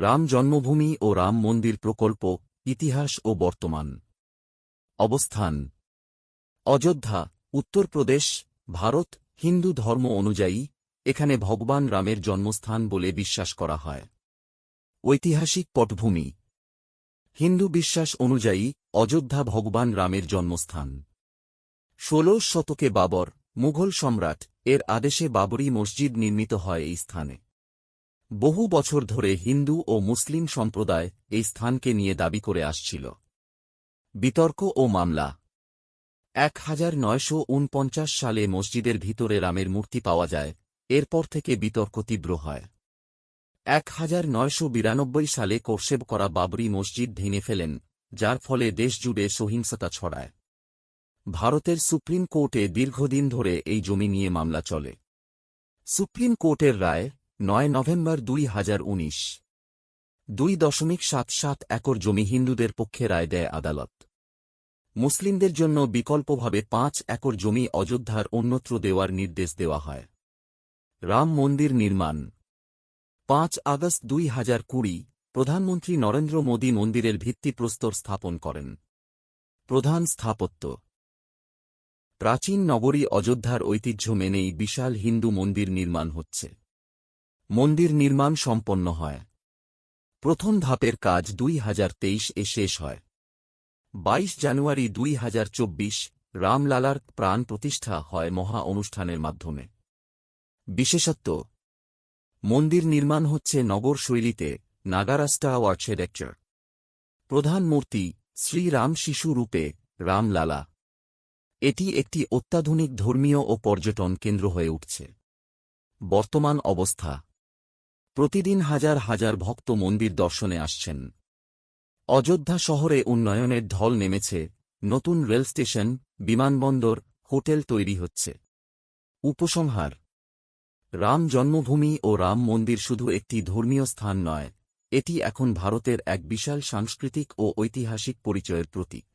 রাম জন্মভূমি ও রাম মন্দির প্রকল্প, ইতিহাস ও বর্তমান। অবস্থান। অযোধ্যা, উত্তরপ্রদেশ, ভারত, হিন্দু ধর্ম অনুযায়ী, এখানে ভগবান রামের জন্মস্থান বলে বিশ্বাস করা হয়। ঐতিহাসিক পটভূমি। হিন্দু বিশ্বাস অনুযায়ী, অযোধ্যা ভগবান রামের জন্মস্থান। ষোলশ শতকে বাবর, মুঘল সম্রাট, এর আদেশে বাবরি মসজিদ নির্মিত হয় এই স্থানে। বহু বছর ধরে হিন্দু ও মুসলিম সম্প্রদায় এই স্থানকে নিয়ে দাবি করে আসছিল। বিতর্ক ও মামলা। এক হাজার নয়শো উনপঞ্চাশ সালে মসজিদের ভিতরে রামের মূর্তি পাওয়া যায়, এরপর থেকে বিতর্ক তীব্র হয়। এক হাজার নয়শো বিরানব্বই সালে কোর্সেব করা বাবরি মসজিদ ভেঙে ফেলেন, যার ফলে দেশজুড়ে সহিংসতা ছড়ায়। ভারতের সুপ্রিম কোর্টে দীর্ঘদিন ধরে এই জমি নিয়ে মামলা চলে। সুপ্রিম কোর্টের রায় নয় নভেম্বর দুই হাজার উনিশ। দুই দশমিক সাত সাত একর জমি হিন্দুদের পক্ষে রায় দেয় আদালত। মুসলিমদের জন্য বিকল্পভাবে পাঁচ একর জমি অযোধ্যার অন্যত্র দেওয়ার নির্দেশ দেওয়া হয়। রাম মন্দির নির্মাণ। পাঁচ আগস্ট দুই হাজার কুড়ি, প্রধানমন্ত্রী নরেন্দ্র মোদী মন্দিরের ভিত্তিপ্রস্তর স্থাপন করেন। প্রধান স্থাপত্য। প্রাচীন নগরী অযোধ্যার ঐতিহ্য মেনেই বিশাল হিন্দু মন্দির নির্মাণ হচ্ছে। মন্দির নির্মাণ সম্পন্ন হয়। প্রথম ধাপের কাজ দুই হাজার তেইশ এ শেষ হয়। বাইশ জানুয়ারি দুই হাজার চব্বিশ রামলালার প্রাণ প্রতিষ্ঠা হয় মহা অনুষ্ঠানের মাধ্যমে। বিশেষত্ব, মন্দির নির্মাণ হচ্ছে নগর শৈলীতে নাগারাস্টা আর্কিটেকচার। প্রধান মূর্তি শ্রীরাম শিশু রূপে রামলালা। এটি একটি অত্যাধুনিক ধর্মীয় ও পর্যটন কেন্দ্র হয়ে উঠছে। বর্তমান অবস্থা প্রতিদিন হাজার হাজার ভক্ত মন্দির দর্শনে আসছেন। অযোধ্যা শহরে উন্নয়নের ঢল নেমেছে, নতুন রেল স্টেশন, বিমানবন্দর, হোটেল তৈরি হচ্ছে। উপসংহার, রাম জন্মভূমি ও রাম মন্দির শুধু একটি ধর্মীয় স্থান নয়, এটি এখন ভারতের এক বিশাল সাংস্কৃতিক ও ঐতিহাসিক পরিচয়ের প্রতীক।